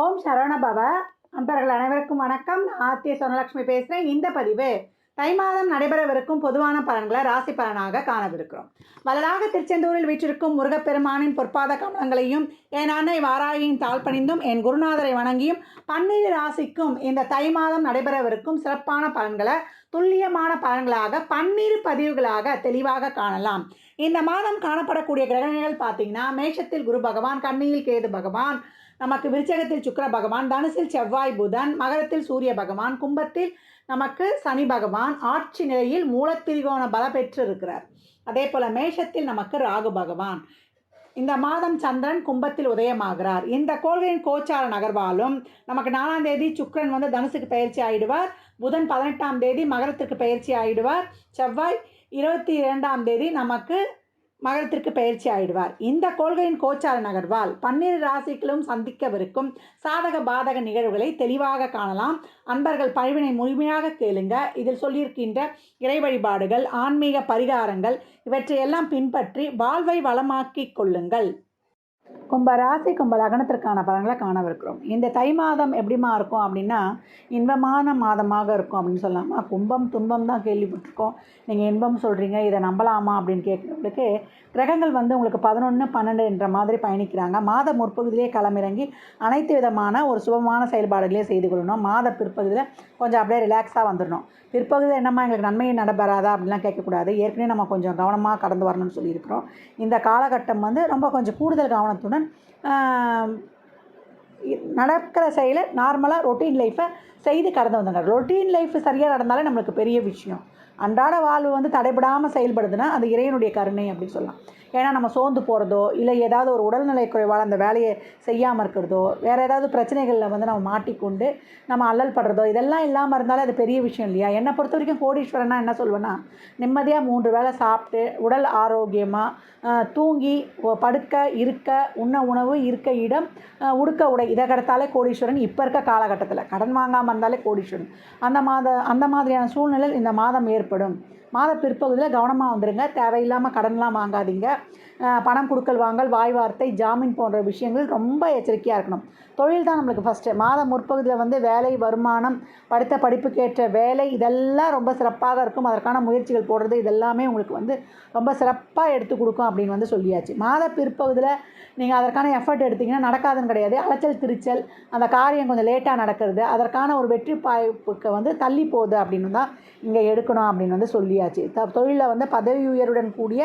ஓம் சரவணபவ அன்பர்கள் அனைவருக்கும் வணக்கம். நான் ஆத்திய சொனலட்சுமி பேசுகிறேன் இந்த பதிவு தை மாதம் நடைபெறவிருக்கும் பொதுவான பலன்களை ராசி பலனாக காணவிருக்கிறோம். வலதாக திருச்செந்தூரில் வீற்றிருக்கும் முருகப்பெருமானின் பொற்பாத கமலங்களையும் என் அன்னை வாராயின் தாழ் பணிந்தும் என் குருநாதரை வணங்கியும் பன்னிரு ராசிக்கும் இந்த தை மாதம் நடைபெறவிருக்கும் சிறப்பான பலன்களை துல்லியமான பலன்களாக பன்னிரு பதிவுகளாக தெளிவாக காணலாம். இந்த மாதம் காணப்படக்கூடிய கிரகங்கள் பார்த்தீங்கன்னா மேஷத்தில் குரு பகவான் கண்ணியில் கேது பகவான் நமக்கு விருச்சகத்தில் சுக்கர பகவான் தனுசில் செவ்வாய் புதன் மகரத்தில் சூரிய பகவான் கும்பத்தில் நமக்கு சனி பகவான் ஆட்சி நிலையில் மூலத்திரிகோண பல பெற்று இருக்கிறார் அதே போல் மேஷத்தில் நமக்கு ராகு பகவான். இந்த மாதம் சந்திரன் கும்பத்தில் உதயமாகிறார். இந்த கோள்களின் கோச்சார நகர்வாலும் நமக்கு நாலாம் தேதி சுக்கிரன் வந்து தனுசுக்கு பயிற்சி ஆயிடுவார். புதன் பதினெட்டாம் தேதி மகரத்திற்கு பயிற்சி ஆயிடுவார். செவ்வாய் இருபத்தி இரண்டாம் தேதி நமக்கு மகரத்திற்கு பயிற்சி ஆயிடுவார். இந்த கொள்கையின் கோச்சார நகர்வால் பன்னிரு ராசிகளும் சந்திக்கவிருக்கும் சாதக பாதக நிகழ்வுகளை தெளிவாக காணலாம். அன்பர்கள் பழிவினை முழுமையாக கேளுங்க. இதில் சொல்லியிருக்கின்ற இறை வழிபாடுகள் ஆன்மீக பரிகாரங்கள் இவற்றையெல்லாம் பின்பற்றி வாழ்வை வளமாக்கிக் கொள்ளுங்கள். கும்ப ராசி கும்ப லக்னத்திற்கான பலன்களை காணவிருக்கிறோம். இந்த தை மாதம் எப்படிமா இருக்கும் அப்படின்னா இன்பமான மாதமாக இருக்கும் அப்படின்னு சொல்லலாமா கும்பம் துன்பம் தான் கேள்விப்பட்டிருக்கோம். நீங்கள் இன்பம் சொல்கிறீங்க இதை நம்பலாமா அப்படின்னு கேட்குறவங்களுக்கு கிரகங்கள் வந்து உங்களுக்கு பதினொன்று பன்னெண்டு என்ற மாதிரி பயணிக்கிறாங்க. மாத முற்பகுதியிலே களமிறங்கி அனைத்து விதமான ஒரு சுபமான செயல்பாடுகளையும் செய்து கொள்ளணும். மாத பிற்பகுதியில் கொஞ்சம் அப்படியே ரிலாக்ஸாக வந்துடணும். பிற்பகுதியில் என்னம்மா எங்களுக்கு நன்மையை நடைபெறாதா அப்படிலாம் கேட்கக்கூடாது. ஏற்கனவே நம்ம கொஞ்சம் கவனமாக கடந்து வரணும்னு சொல்லியிருக்கிறோம். இந்த காலகட்டம் வந்து ரொம்ப கொஞ்சம் கூடுதல் கவனத்துடன் நடக்கிற செயலை நார்மலாக ரொட்டீன் லைஃப்பை செய்து கடந்து வந்தாங்க ரொட்டீன் லைஃப் சரியாக நடந்தாலே நம்மளுக்கு பெரிய விஷயம். அன்றாட வாழ்வு வந்து தடைபடாமல் செயல்படுதுன்னா அது இறைவனுடைய கருணை அப்படின்னு சொல்லலாம். ஏன்னா நம்ம சோர்ந்து போகிறதோ இல்லை ஏதாவது ஒரு உடல்நிலை குறைவால் அந்த வேலையை செய்யாமல் இருக்கிறதோ வேறு ஏதாவது பிரச்சனைகளில் வந்து நம்ம மாட்டிக்கொண்டு நம்ம அல்லல் படுறதோ இதெல்லாம் இல்லாமல் இருந்தாலே அது பெரிய விஷயம் இல்லையா? என்னை பொறுத்த வரைக்கும் கோடீஸ்வரனா என்ன சொல்வேன்னா நிம்மதியாக மூன்று வேளை சாப்பிட்டு உடல் ஆரோக்கியமாக தூங்கி படுக்க இருக்க உண்ண உணவு இருக்க இடம் உடுக்க உடை இதை கிடைத்தாலே கோடீஸ்வரன் இப்போ இருக்க காலகட்டத்தில். கடன் வாங்காமல் இருந்தாலே கோடீஸ்வரன். அந்த மாத அந்த மாதிரியான சூழ்நிலை இந்த மாதம் ஏற்படும். மாத பிற்பகுதியில் கவனமாக வந்துடுங்க தேவையில்லாமல் கடன்லாம் வாங்காதீங்க. பணம் கொடுக்கல் வாங்கல் வாய் வார்த்தை ஜாமீன் போன்ற விஷயங்கள் ரொம்ப எச்சரிக்கையாக இருக்கணும். தொழில் தான் நம்மளுக்கு ஃபஸ்ட்டு மாத முற்பகுதியில் வந்து வேலை வருமானம் படித்த படிப்புக்கேற்ற வேலை இதெல்லாம் ரொம்ப சிறப்பாக இருக்கும். அதற்கான முயற்சிகள் போடுறது இதெல்லாமே உங்களுக்கு வந்து ரொம்ப சிறப்பாக எடுத்து கொடுக்கும் அப்படின்னு வந்து சொல்லியாச்சு. மாத பிற்பகுதியில் நீங்கள் அதற்கான எஃபர்ட் எடுத்தீங்கன்னா நடக்காதுன்னு கிடையாது. அலைச்சல் திருச்சல் அந்த காரியம் கொஞ்சம் லேட்டாக நடக்கிறது. அதற்கான ஒரு வெற்றி வாய்ப்புக்கு வந்து தள்ளி போகுது அப்படின்னு தான் இங்கே எடுக்கணும் அப்படின்னு வந்து சொல்லியாச்சு. த தொழிலில் வந்து பதவி உயர்வுடன் கூடிய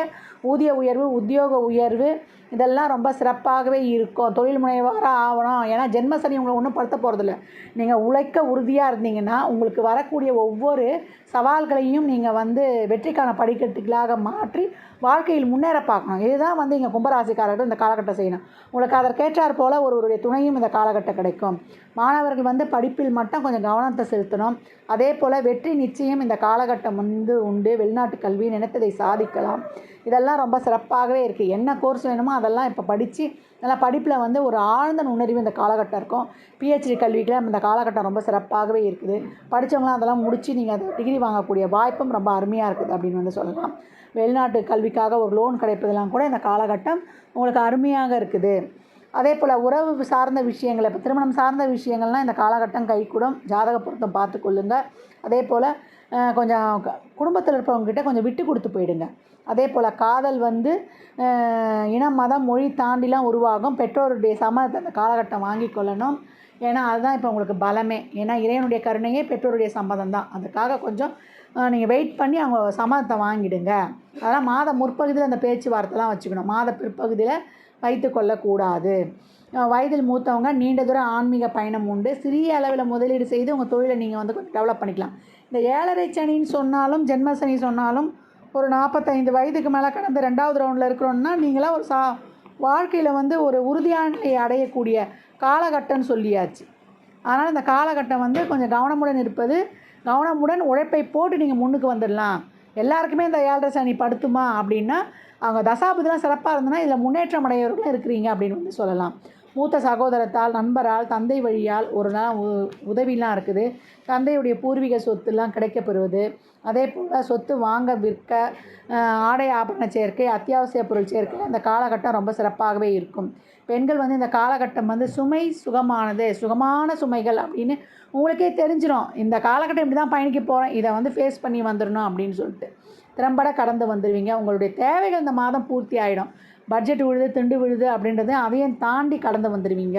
ஊதிய உயர்வு உத்தியோக உயர்வு இதெல்லாம் ரொம்ப சிறப்பாகவே இருக்கும். தொழில் முனைவராக ஆகணும். ஏன்னா ஜென்மசனி உங்களை ஒன்றும் படுத்த போகிறதில்ல நீங்கள் உழைக்க உறுதியாக இருந்தீங்கன்னா உங்களுக்கு வரக்கூடிய ஒவ்வொரு சவால்களையும் நீங்கள் வந்து வெற்றிக்கான படிக்கட்டுகளாக மாற்றி வாழ்க்கையில் முன்னேற பார்க்கணும். இதுதான் வந்து இங்கே கும்பராசிக்காரர்கள் இந்த காலகட்டம் செய்யணும். உங்களுக்கு அதற்கேற்றார் போல் ஒருவருடைய துணையும் இந்த காலகட்டம் கிடைக்கும். மாணவர்கள் வந்து படிப்பில் மட்டும் கொஞ்சம் கவனத்தை செலுத்தணும். அதே போல் வெற்றி நிச்சயம் இந்த காலகட்டம் வந்து உண்டு. வெளிநாட்டு கல்வி நினைத்ததை சாதிக்கலாம். இதெல்லாம் ரொம்ப சிறப்பாகவே இருக்குது என்ன கோர்ஸ் வேணுமோ அதெல்லாம் இப்போ படித்து நல்லா படிப்பில் வந்து ஒரு ஆழ்ந்த நுண்ணறிவு இந்த காலகட்டம் இருக்கும். பிஹெச்டி கல்விக்கெலாம் இந்த காலகட்டம் ரொம்ப சிறப்பாகவே இருக்குது. படித்தவங்களாம் அதெல்லாம் முடித்து நீங்கள் அதை டிகிரி வாங்கக்கூடிய வாய்ப்பும் ரொம்ப அருமையாக இருக்குது அப்படின்னு வந்து சொல்லலாம். வெளிநாட்டு கல்விக்காக ஒரு லோன் கிடைப்பதெல்லாம் கூட இந்த காலகட்டம் உங்களுக்கு அருமையாக இருக்குது. அதே போல் உறவு சார்ந்த விஷயங்களை இப்போ திருமணம் சார்ந்த விஷயங்கள்லாம் இந்த காலகட்டம் கைக்கூடும் ஜாதக பொருத்தம் பார்த்து கொள்ளுங்க. அதே போல் கொஞ்சம் க- குடும்பத்தில் இருப்பவங்ககிட்ட கொஞ்சம் விட்டு கொடுத்து போயிடுங்க. அதே போல் காதல் வந்து இனம் மதம் மொழி தாண்டிலாம் உருவாகும். பெற்றோருடைய சம்மதத்தை அந்த காலகட்டம் வாங்கி கொள்ளணும். ஏன்னா அதுதான் இப்போ உங்களுக்கு பலமே. ஏன்னா இறைவனுடைய கருணையே பெற்றோருடைய சம்மதம் தான் அதுக்காக கொஞ்சம் நீங்கள் வெயிட் பண்ணி அவங்க சம்மதத்தை வாங்கிடுங்க. அதெல்லாம் மாத முற்பகுதியில் அந்த பேச்சுவார்த்தைலாம் வச்சுக்கணும். மாத பிற்பகுதியில் வைத்து கொள்ளக்கூடாது. வயதில் மூத்தவங்க நீண்ட தூரம் ஆன்மீக பயணம் உண்டு. சிறிய அளவில் முதலீடு செய்து உங்கள் தொழிலை நீங்கள் வந்து கொஞ்சம் டெவலப் பண்ணிக்கலாம். இந்த ஏழரை சனின்னு சொன்னாலும் ஜென்ம சனி சொன்னாலும் ஒரு நாற்பத்தைந்து வயதுக்கு மேலே கடந்து ரெண்டாவது ரவுண்டில் இருக்கிறோன்னா நீங்களாம் ஒரு சா வாழ்க்கையில் வந்து ஒரு உறுதியான அடையக்கூடிய காலகட்டம்னு சொல்லியாச்சு. அதனால் இந்த காலகட்டம் வந்து கொஞ்சம் கவனமுடன் இருப்பது கவனமுடன் உழைப்பை போட்டு நீங்கள் முன்னுக்கு வந்துடலாம். எல்லாருக்குமே இந்த ஏழரை சனி படுத்துமா அப்படின்னா அவங்க தசாபதிலாம் சிறப்பாக இருந்ததுன்னா இதில் முன்னேற்றம் அடையவர்களும் இருக்கிறீங்க அப்படின்னு வந்து சொல்லலாம். மூத்த சகோதரத்தால் நண்பரால் தந்தை வழியால் ஒரு நாள் உ- உதவிலாம் இருக்குது. தந்தையுடைய பூர்வீக சொத்துலாம் கிடைக்கப்பெறுவது. அதே போல் சொத்து வாங்க விற்க ஆடை ஆபரண சேர்க்கை அத்தியாவசிய பொருள் சேர்க்கை அந்த காலகட்டம் ரொம்ப சிறப்பாகவே இருக்கும். பெண்கள் வந்து இந்த காலகட்டம் வந்து சுமை சுகமானது சுகமான சுமைகள் அப்படின்னு உங்களுக்கே தெரிஞ்சிடும் இந்த காலகட்டம் இப்படி தான் பயணிக்க போகிறோம் இதை வந்து ஃபேஸ் பண்ணி வந்துடணும் அப்படின்னு சொல்லிட்டு. திறம்பட கடந்து வந்துடுவீங்க உங்களுடைய தேவைகள் இந்த மாதம் பூர்த்தி ஆகிடும் பட்ஜெட் விழுது திண்டு விழுது அப்படின்றது அதையும் தாண்டி கடந்து வந்துடுவீங்க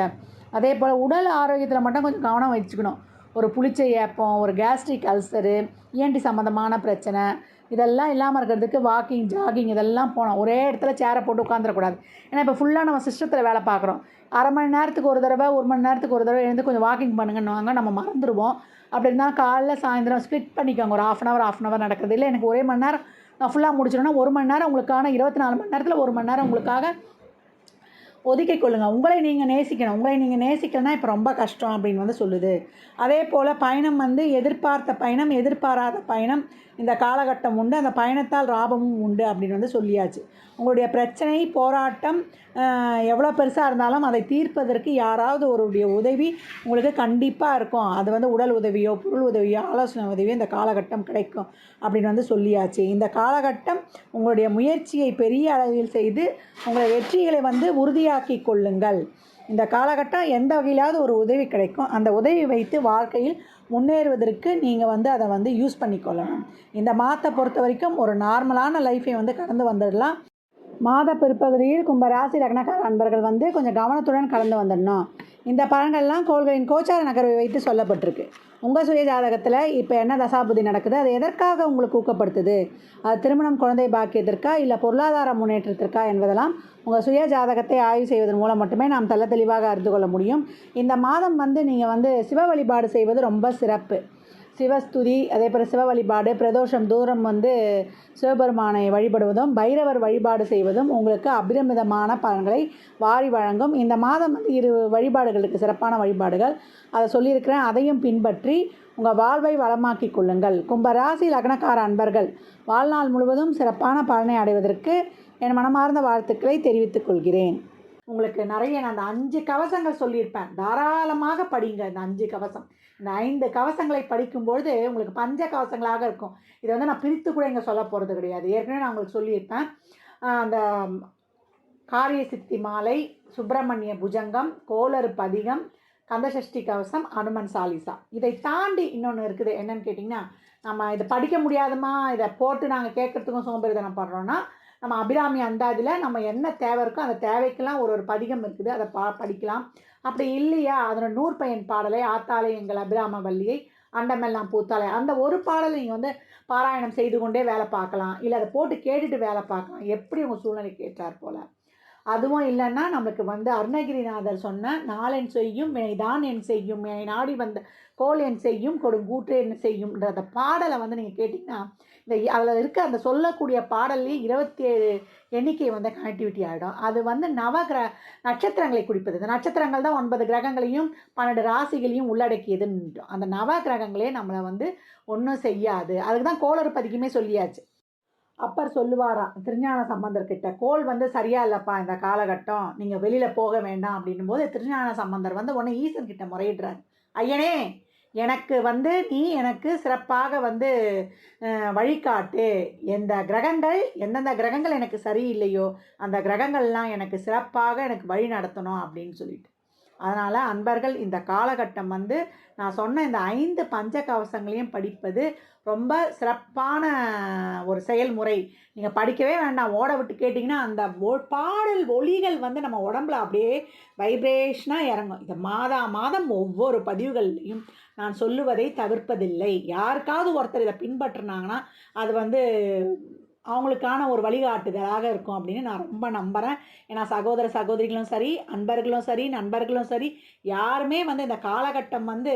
அதே போல் உடல் ஆரோக்கியத்தில் மட்டும் கொஞ்சம் கவனம் வச்சுக்கணும். ஒரு புளிச்ச ஏப்பம் ஒரு கேஸ்ட்ரிக் அல்சரு இஎன்டி சம்மந்தமான பிரச்சனை இதெல்லாம் இல்லாமல் இருக்கிறதுக்கு வாக்கிங் ஜாகிங் இதெல்லாம் போனோம் ஒரே இடத்துல சேரை போட்டு உட்காந்துடக்கூடாது ஏன்னா இப்போ ஃபுல்லாக நம்ம சிஸ்டத்தில் வேலை பார்க்குறோம். அரை மணி நேரத்துக்கு ஒரு தடவை ஒரு மணி நேரத்துக்கு ஒரு தடவை எழுந்து கொஞ்சம் வாக்கிங் பண்ணுங்கன்னுவாங்க நம்ம மறந்துடுவோம் அப்படி இருந்தால் காலைல சாயந்தரம் ஸ்ப்ளிட் பண்ணிக்கோங்க. ஒரு half an hour half an hour நடக்கிறது. இல்லை எனக்கு ஒரே மணி நேரம் நான் ஃபுல்லாக முடிச்சிடணும்னா ஒரு மணி நேரம் உங்களுக்கான இருபத்தி நாலு மணி நேரத்தில் ஒரு மணி நேரம் உங்களுக்காக ஒதுக்கிக் கொள்ளுங்கள் உங்களை நீங்கள் நேசிக்கணும். உங்களை நீங்கள் நேசிக்கணும்னா இப்போ ரொம்ப கஷ்டம் அப்படின்னு வந்து சொல்லுது. அதே போல் பயணம் வந்து எதிர்பார்த்த பயணம் எதிர்பாராத பயணம் இந்த காலகட்டம் உண்டு. அந்த பயணத்தால் லாபமும் உண்டு அப்படின்னு வந்து சொல்லியாச்சு. உங்களுடைய பிரச்சனை போராட்டம் எவ்வளோ பெருசாக இருந்தாலும் அதை தீர்ப்பதற்கு யாராவது ஒருடைய உதவி உங்களுக்கு கண்டிப்பாக இருக்கும். அது வந்து உடல் உதவியோ பொருள் உதவியோ ஆலோசனை உதவியோ இந்த காலகட்டம் கிடைக்கும் அப்படின்னு வந்து சொல்லியாச்சு. இந்த காலகட்டம் உங்களுடைய முயற்சியை பெரிய அளவில் செய்து உங்களை வெற்றிகளை வந்து உறுதியாக்கி கொள்ளுங்கள் இந்த காலகட்டம் எந்த வகையிலாவது ஒரு உதவி கிடைக்கும். அந்த உதவி வைத்து வாழ்க்கையில் முன்னேறுவதற்கு நீங்கள் வந்து அதை வந்து யூஸ் பண்ணிக்கொள்ளணும். இந்த மாதத்தை பொறுத்த வரைக்கும் ஒரு நார்மலான லைஃப்பை வந்து கடந்து வந்துடலாம். மாத பிற்பகுதியில் கும்பராசி லக்னக்கார அன்பர்கள் வந்து கொஞ்சம் கவனத்துடன் கடந்து வந்துடணும். இந்த பலன்கள்லாம் கோள்களின் கோச்சார நகர்வை வைத்து சொல்லப்பட்டிருக்கு. உங்கள் சுய ஜாதகத்தில் இப்போ என்ன தசாபுதி நடக்குது? அது எதற்காக உங்களுக்கு ஊக்கப்படுத்துது? அது திருமணம் குழந்தை பாக்கியத்திற்கா இல்லை பொருளாதார முன்னேற்றத்திற்கா என்பதெல்லாம் உங்கள் சுய ஜாதகத்தை ஆய்வு செய்வதன் மூலம் மட்டுமே நாம் தெள்ள தெளிவாக அறிந்து கொள்ள முடியும். இந்த மாதம் வந்து நீங்கள் வந்து சிவ வழிபாடு செய்வது ரொம்ப சிறப்பு. சிவஸ்துதி அதே போல் சிவ வழிபாடு பிரதோஷம் தூரம் வந்து சிவபெருமானை வழிபடுவதும் பைரவர் வழிபாடு செய்வதும் உங்களுக்கு அபிரமிதமான பலன்களை வாரி வழங்கும். இந்த மாதம் வந்து இரு வழிபாடுகளுக்கு சிறப்பான வழிபாடுகள். அதை சொல்லியிருக்கிறேன். அதையும் பின்பற்றி உங்கள் வாழ்வை வளமாக்கிக் கொள்ளுங்கள். கும்பராசி லக்னக்கார அன்பர்கள் வாழ்நாள் முழுவதும் சிறப்பான பலனை அடைவதற்கு என் மனமார்ந்த வாழ்த்துக்களை தெரிவித்துக் கொள்கிறேன். உங்களுக்கு நிறைய நான் அந்த அஞ்சு கவசங்கள் சொல்லியிருப்பேன். தாராளமாக படிங்க இந்த அஞ்சு கவசம். இந்த ஐந்து கவசங்களை படிக்கும்பொழுது உங்களுக்கு பஞ்ச கவசங்களாக இருக்கும். இதை வந்து நான் பிரித்து கூட இங்கே சொல்ல போகிறது கிடையாது. ஏற்கனவே நான் உங்களுக்கு சொல்லியிருப்பேன். அந்த காரிய சித்தி மாலை சுப்பிரமணிய புஜங்கம் கோளறு பதிகம் கந்தசஷ்டி கவசம் அனுமன் சாலிசா. இதை தாண்டி இன்னொன்று இருக்குது. என்னன்னு கேட்டிங்கன்னா நம்ம இதை படிக்க முடியாதமா இதை போட்டு நாங்கள் கேட்குறதுக்கும் சோம்பேறிதனம் பண்ணுறோன்னா நம்ம அபிராமி அந்தாதியில் நம்ம என்ன தேவை இருக்கோ அந்த தேவைக்கெல்லாம் ஒரு ஒரு பதிகம் இருக்குது. அதை பா படிக்கலாம். அப்படி இல்லையா? அதனோட நூற்பயன் பாடலை ஆத்தாலை எங்கள் அபிராம வள்ளியை அண்டமெல்லாம் பூத்தாலை அந்த ஒரு பாடலை நீங்கள் வந்து பாராயணம் செய்து கொண்டே வேலை பார்க்கலாம். இல்லை அதை போட்டு கேட்டுட்டு வேலை பார்க்கலாம். எப்படி உங்கள் சூழ்நிலைக்கு கேட்டார் போல். அதுவும் இல்லைன்னா நம்மளுக்கு வந்து அருணகிரிநாதர் சொன்ன நாளென் செய்யும் வினைதான் என் செய்யும் என்னை நாடி வந்த கோல் என் செய்யும் கொடுங்கூற்று என்ன செய்யும்ன்ற அந்த பாடலை வந்து நீங்கள் கேட்டிங்கன்னா இந்த அதில் இருக்க அந்த சொல்லக்கூடிய பாடல்லே இருபத்தி ஏழு எண்ணிக்கை வந்து கனெக்டிவிட்டி ஆகிடும் அது வந்து நவகிர நட்சத்திரங்களை குறிப்பது. இந்த நட்சத்திரங்கள் தான் ஒன்பது கிரகங்களையும் பன்னெண்டு ராசிகளையும் உள்ளடக்கியதுன்னு அந்த நவ கிரகங்களே நம்மளை வந்து ஒன்றும் செய்யாது. அதுக்கு தான் கோளறு பதிக்குமே சொல்லியாச்சு. அப்பர் சொல்லுவாராம் திருஞான சம்பந்தர்கிட்ட கோல் வந்து சரியா இல்லைப்பா இந்த காலகட்டம். நீங்கள் வெளியில் போக வேண்டாம். அப்படின்னும் போது திருஞான சம்பந்தர் வந்து உடனே ஈசன் கிட்ட முறையிடுறாரு. ஐயனே எனக்கு வந்து நீ எனக்கு சிறப்பாக வந்து வழிகாட்டு. எந்த கிரகங்கள் எந்தெந்த கிரகங்கள் எனக்கு சரியில்லையோ அந்த கிரகங்கள்லாம் எனக்கு சிறப்பாக எனக்கு வழி நடத்தணும் அப்படின்னு சொல்லிட்டு. அதனால் அன்பர்கள் இந்த காலகட்டம் வந்து நான் சொன்ன இந்த ஐந்து பஞ்ச கவசங்களையும் படிப்பது ரொம்ப சிறப்பான ஒரு செயல்முறை. நீங்கள் படிக்கவே வேண்டாம். ஓட விட்டு கேட்டிங்கன்னா அந்த ஒ- பாடல் ஒளிகள் வந்து நம்ம உடம்புல அப்படியே வைப்ரேஷனாக இறங்கும். இந்த மாதா மாதம் ஒவ்வொரு பதிவுகள்லையும் நான் சொல்லுவதை தவிர்ப்பதில்லை. யாருக்காவது ஒருத்தர் இதை பின்பற்றினாங்கன்னா அது வந்து அவங்களுக்கான ஒரு வழிகாட்டுதலாக இருக்கும் அப்படின்னு நான் ரொம்ப நம்புகிறேன் ஏன்னா சகோதர சகோதரிகளும் சரி அன்பர்களும் சரி நண்பர்களும் சரி யாருமே வந்து இந்த காலகட்டம் வந்து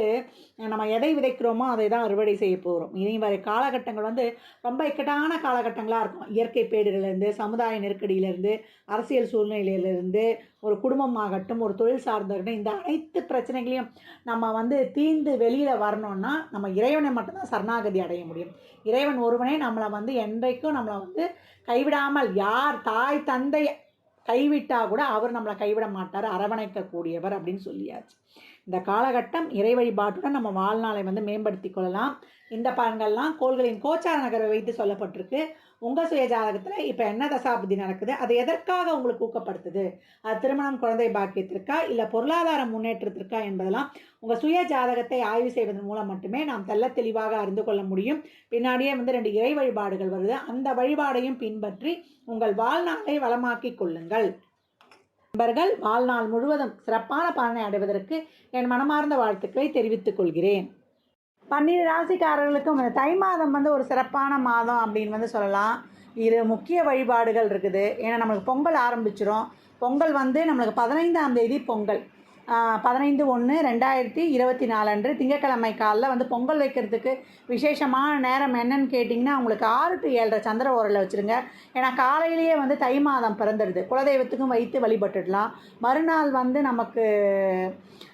நம்ம எதை விதைக்கிறோமோ அதை தான் அறுவடை செய்ய போகிறோம் இனி வரை காலகட்டங்கள் வந்து ரொம்ப இக்கட்டான காலகட்டங்களாக இருக்கும். இயற்கை பேரிடர்லேருந்து சமுதாய நெருக்கடியிலேருந்து அரசியல் சூழ்நிலையிலேருந்து ஒரு குடும்பமாகட்டும் ஒரு தொழில் சார்ந்தாகட்டும் இந்த அனைத்து பிரச்சனைகளையும் நம்ம வந்து தீர்ந்து வெளியில் வரணும்னா நம்ம இறைவனை மட்டும்தான் சரணாகதி அடைய முடியும். இறைவன் ஒருவனே நம்மளை வந்து என்றைக்கும் நம்மளை வந்து கைவிடாமல் யார் தாய் தந்தை கைவிட்டால் கூட அவர் நம்மளை கைவிட மாட்டார். அரவணைக்கக்கூடியவர் அப்படின்னு சொல்லியாச்சு. இந்த காலகட்டம் இறை வழிபாட்டுடன் நம்ம வாழ்நாளை வந்து மேம்படுத்தி கொள்ளலாம். இந்த பலன்கள்லாம் கோள்களின் கோச்சார நகரை வைத்து சொல்லப்பட்டிருக்கு. உங்கள் சுயஜாதகத்தில் இப்போ என்ன தசாபுத்தி நடக்குது? அது எதற்காக உங்களுக்கு ஊக்கப்படுத்துது? அது திருமணம் குழந்தை பாக்கியத்திற்கா? இல்லை பொருளாதார முன்னேற்றத்திற்கா என்பதெல்லாம் உங்கள் சுய ஜாதகத்தை ஆய்வு செய்வதன் மூலம் மட்டுமே நாம் தெல்ல தெளிவாக அறிந்து கொள்ள முடியும். பின்னாடியே வந்து ரெண்டு இறை வழிபாடுகள் வருது. அந்த வழிபாடையும் பின்பற்றி உங்கள் வாழ்நாளை வளமாக்கிக் கொள்ளுங்கள். நண்பர்கள் வாழ்நாள் முழுவதும் சிறப்பான பலனை அடைவதற்கு என் மனமார்ந்த வாழ்த்துக்களை தெரிவித்துக் கொள்கிறேன். பன்னிரு ராசிக்காரர்களுக்கும் இந்த தை மாதம் வந்து ஒரு சிறப்பான மாதம் அப்படின்னு வந்து சொல்லலாம். இரு முக்கிய வழிபாடுகள் இருக்குது. ஏன்னா நம்மளுக்கு பொங்கல் ஆரம்பிச்சிடும் பொங்கல் வந்து நம்மளுக்கு பதினைந்தாம் தேதி பொங்கல். பதினைந்து ஒன்று ரெண்டாயிரத்தி இருபத்தி நாலு அன்று திங்கக்கிழமை காலில் வந்து பொங்கல் வைக்கிறதுக்கு விசேஷமான நேரம் என்னன்னு கேட்டிங்கன்னா உங்களுக்கு ஆறு டு ஏழரை சந்திர ஓரில் வச்சுருங்க. ஏன்னா காலையிலேயே வந்து தை மாதம் பிறந்துடுது குலதெய்வத்துக்கும் வைத்து வழிபட்டுடலாம். மறுநாள் வந்து நமக்கு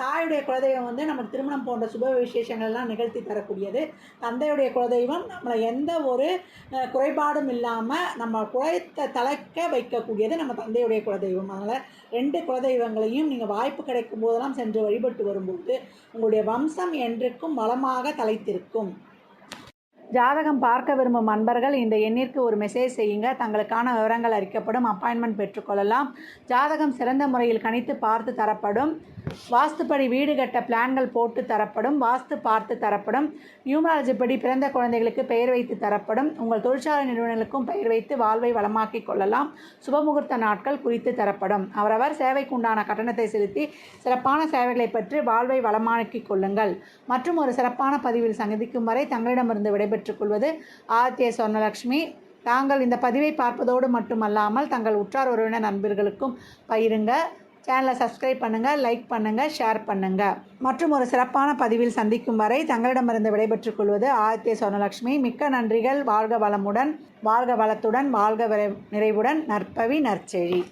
தாயுடைய குலதெய்வம் வந்து நமக்கு திருமணம் போன்ற சுப விசேஷங்கள்லாம் நிகழ்த்தி தரக்கூடியது. தந்தையுடைய குலதெய்வம் நம்மளை எந்த ஒரு குறைபாடும் இல்லாமல் நம்ம குலத்தை தலைக்க வைக்கக்கூடியது நம்ம தந்தையுடைய குலதெய்வம். அதனால் ரெண்டு குலதெய்வங்களையும் நீங்கள் வாய்ப்பு கிடைக்கும் போதெல்லாம் சென்று வழிபட்டு வரும்போது உங்களுடைய வம்சம் என்றைக்கும் வளமாக தலைத்திருக்கும். ஜாதகம் பார்க்க விரும்பும் அன்பர்கள் இந்த எண்ணிற்கு ஒரு மெசேஜ் செய்யுங்க. தங்களுக்கான விவரங்கள் அறிக்கப்படும். அப்பாயின்மெண்ட் பெற்றுக்கொள்ளலாம் ஜாதகம் சிறந்த முறையில் கணித்து பார்த்து தரப்படும். வாஸ்துப்படி வீடு கட்ட பிளான்கள் போட்டு தரப்படும். வாஸ்து பார்த்து தரப்படும். நியூமராலஜி படி பிறந்த குழந்தைகளுக்கு பெயர் வைத்து தரப்படும். உங்கள் தொழிற்சாலை நிறுவனங்களுக்கும் பெயர் வைத்து வாழ்வை வளமாக்கிக் கொள்ளலாம். சுபமுகூர்த்த நாட்கள் குறித்து தரப்படும். அவரவர் சேவைக்கு உண்டான கட்டணத்தை செலுத்தி சிறப்பான சேவைகளை பெற்று வாழ்வை வளமாக்கிக் கொள்ளுங்கள். மற்றும் ஒரு சிறப்பான பதிவில் சந்திக்கும் வரை தங்களிடமிருந்து விடைபெற்றுக் கொள்வது ஆதித்ய சொர்ணலக்ஷ்மி தாங்கள் இந்த பதிவை பார்ப்பதோடு மட்டுமல்லாமல் தங்கள் உற்றார் உறவினர் நண்பர்களுக்கும் பகிருங்க. சேனலை சப்ஸ்கிரைப் பண்ணுங்கள் லைக் பண்ணுங்கள் ஷேர் பண்ணுங்கள் மற்றும் ஒரு சிறப்பான பதிவில் சந்திக்கும் வரை தங்களிடமிருந்து விடைபெற்றுக் கொள்வது ஆதித்ய சொர்ணலக்ஷ்மி. மிக்க நன்றிகள். வாழ்க வளமுடன் வாழ்க வளத்துடன் வாழ்க விரை- நிறைவுடன். நற்பவி நற்செழி.